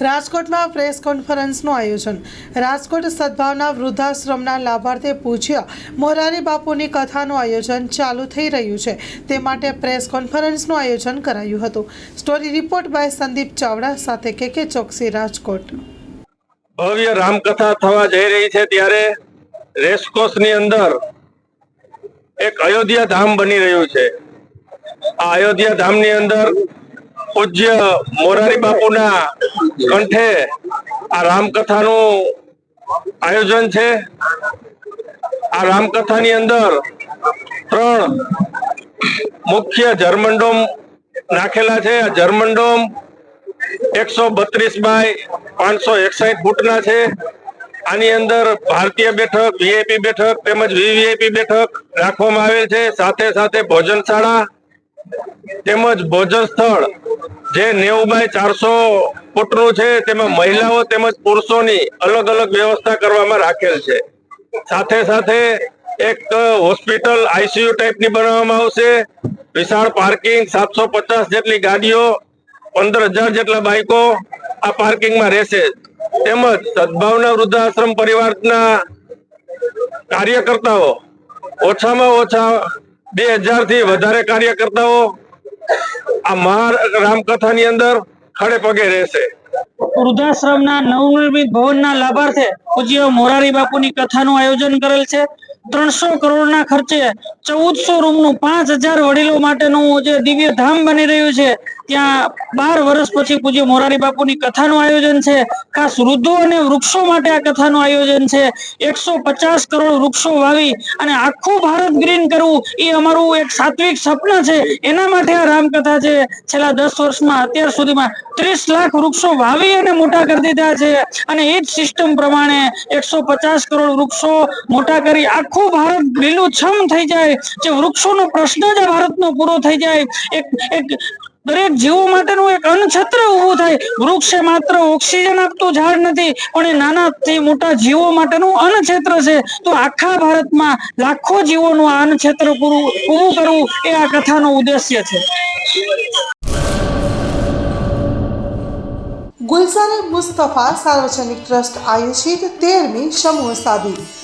રાજકોટમાં પ્રેસ કોન્ફરન્સનું આયોજન. રાજકોટ સદભાવના વૃદ્ધાશ્રમના લાભાર્થે પૂજ્ય મોરારી બાપુની કથાનું આયોજન ચાલુ થઈ રહ્યું છે. તે માટે પ્રેસ કોન્ફરન્સનું આયોજન કરાયું હતું. Story report by Sandeep Chavda સાથે કે કે ચોકસી રાજકોટ. ભવ્ય રામકથા થવા જઈ રહી છે ત્યારે રેસકોર્સની અંદર એક અયોધ્યા ધામ બની રહ્યું છે. આ અયોધ્યા ધામની અંદર પૂજ્ય મોરારી બાપુના કંઠે આ રામકથાનું આયોજન છે. આ રામકથાની અંદર ત્રણ મુખ્ય જર્મનડોમ નાખેલા છે. આ જર્મનડોમ એકસો બત્રીસ બાય પાંચસો એકસાઠ ફૂટના છે. આની અંદર ભારતીય બેઠક, વીઆઈપી બેઠક તેમજ વીવીઆઈપી બેઠક રાખવામાં આવેલ છે. સાથે સાથે ભોજનશાળા તેમજ ભોજન સ્થળ, જે નેવું બાય ચારસો ફૂટનું છે, તેમાં મહિલાઓ તેમજ પુરુષોની અલગ અલગ વ્યવસ્થા કરવામાં રાખેલ છે. સાથે સાથે એક હોસ્પિટલ આઈસીયુ ટાઈપની બનાવવામાં આવશે. વિશાળ પાર્કિંગ સાતસો પચાસ જેટલી ગાડીઓ, પંદર હજાર જેટલા બાઇકો આ પાર્કિંગમાં રહેશે. તેમજ સદભાવના વૃદ્ધાશ્રમ પરિવારના કાર્યકર્તાઓ ઓછામાં ઓછા બે હજારથી વધારે કાર્યકર્તાઓ આ રામકથાની અંદર ખડે પગે રહેશે. વૃદ્ધાશ્રમના નવનિર્મિત ભવનના લાભાર્થે પૂજ્ય મોરારી બાપુની કથાનું આયોજન કરેલ છે. ત્રણસો કરોડના ખર્ચે ચૌદસો રૂમનું પાંચ હજાર વડીલો માટેનું જે દિવ્ય ધામ બની રહ્યું છે, ત્યાં બાર વર્ષ પછી પૂજ્ય મોરારી બાપુની કથાનું આયોજન છે. ખાસ વૃદ્ધો અને વૃક્ષો માટે આ કથાનું આયોજન છે. એકસો પચાસ કરોડ વૃક્ષો વાવી અને આખું ભારત ગ્રીન કરવું, એ અમારું એક સાત્વિક સપના છે. એના માટે આ રામકથા છે. છેલ્લા દસ વર્ષમાં અત્યાર સુધીમાં ત્રીસ લાખ વૃક્ષો વાવી અને મોટા કરી દીધા છે. અને એ જ સિસ્ટમ પ્રમાણે એકસો પચાસ કરોડ વૃક્ષો મોટા કરી આખું ભારત લીલુંછમ થઈ જાય. જે વૃક્ષોનો પ્રશ્ન જ ભારતનો પૂરો થઈ જાય. એક એક દરેક જીવો માટેનું એક અન્નછત્ર ઊભું થાય. વૃક્ષ એ માત્ર ઓક્સિજન આપતું ઝાડ નથી, પણ એ નાનાથી મોટા જીવો માટેનું અન્નક્ષેત્ર છે. તો આખા ભારતમાં લાખો જીવોનું આ અન્નક્ષેત્ર પૂરું, ઊભું કરવું એ આ કથાનો ઉદ્દેશ્ય છે. ગુલઝારે મુસ્તફા સાર્વજનિક ટ્રસ્ટ આયોજિત તેરમી સમૂહ સાદી